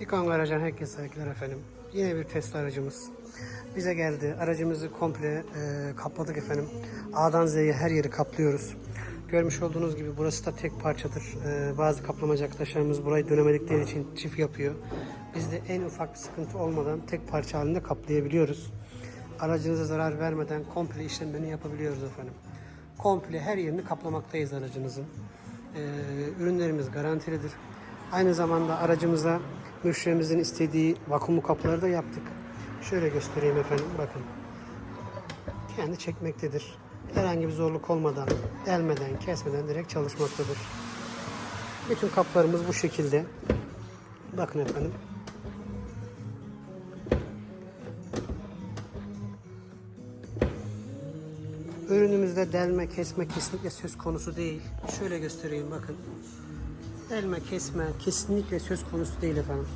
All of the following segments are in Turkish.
İkon Garajan herkese saygılar efendim. Yine bir Tesla aracımız. Bize geldi. Aracımızı komple e, kapladık efendim. A'dan Z'ye her yeri kaplıyoruz. Görmüş olduğunuz gibi burası da tek parçadır. E, bazı kaplamacı arkadaşlarımız burayı dönemedikleri için çift yapıyor. Biz de en ufak bir sıkıntı olmadan tek parça halinde kaplayabiliyoruz. Aracınıza zarar vermeden komple işlemlerini yapabiliyoruz efendim. Komple her yerini kaplamaktayız aracınızın. E, ürünlerimiz garantilidir. Aynı zamanda aracımıza müşterimizin istediği vakumlu kapıları da yaptık. Şöyle göstereyim efendim bakın. Kendi çekmektedir. Herhangi bir zorluk olmadan, delmeden, kesmeden direkt çalışmaktadır. Bütün kaplarımız bu şekilde. Bakın efendim. Ürünümüzde delme, kesme kesinlikle söz konusu değil. Şöyle göstereyim bakın. Delme, kesme kesinlikle söz konusu değil efendim.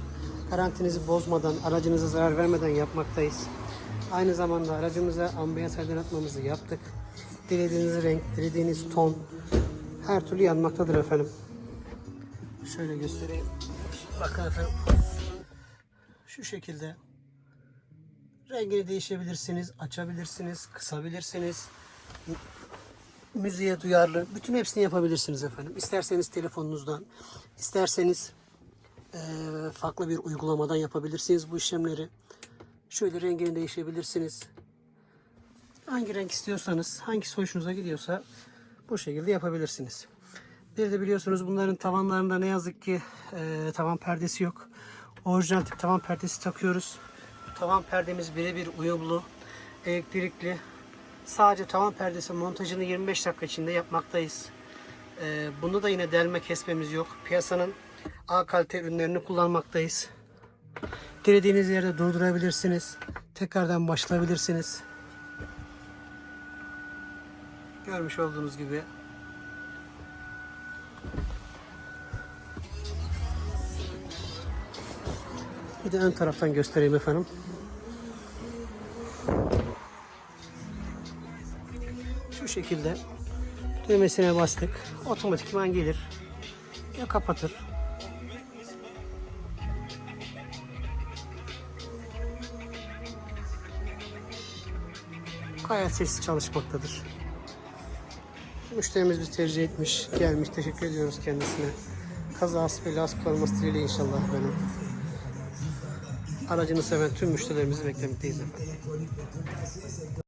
Garantinizi bozmadan, aracınıza zarar vermeden yapmaktayız. Aynı zamanda aracımıza ambiyans aydınlatmamızı yaptık. Dilediğiniz renk, dilediğiniz ton her türlü yanmaktadır efendim. Şöyle göstereyim. Bakın efendim. Şu şekilde rengini değişebilirsiniz, açabilirsiniz, kısabilirsiniz müziğe duyarlı. Bütün hepsini yapabilirsiniz efendim. İsterseniz telefonunuzdan, isterseniz eee, farklı bir uygulamadan yapabilirsiniz bu işlemleri. Şöyle rengini değişebilirsiniz. Hangi renk istiyorsanız, hangisi hoşunuza gidiyorsa bu şekilde yapabilirsiniz. Bir de biliyorsunuz bunların tavanlarında ne yazık ki eee, tavan perdesi yok. Orijinal tip tavan perdesi takıyoruz. Tavan perdemiz birebir uyumlu, elektrikli. Sadece tavan perdesi montajını 25 dakika içinde yapmaktayız. Ee, bunda da yine delme kesmemiz yok. Piyasanın A kalite ürünlerini kullanmaktayız. Dilediğiniz yerde durdurabilirsiniz. Tekrardan başlayabilirsiniz. Görmüş olduğunuz gibi. Bir de ön taraftan göstereyim efendim. Şu şekilde düğmesine bastık. Otomatikman gelir. Ya kapatır. Gayet sessiz çalışmaktadır. Müşterimiz bizi tercih etmiş, gelmiş. Teşekkür ediyoruz kendisine. Kazası belası kalması dileğiyle inşallah benim. Aracını seven tüm müşterilerimizi beklemekteyiz efendim.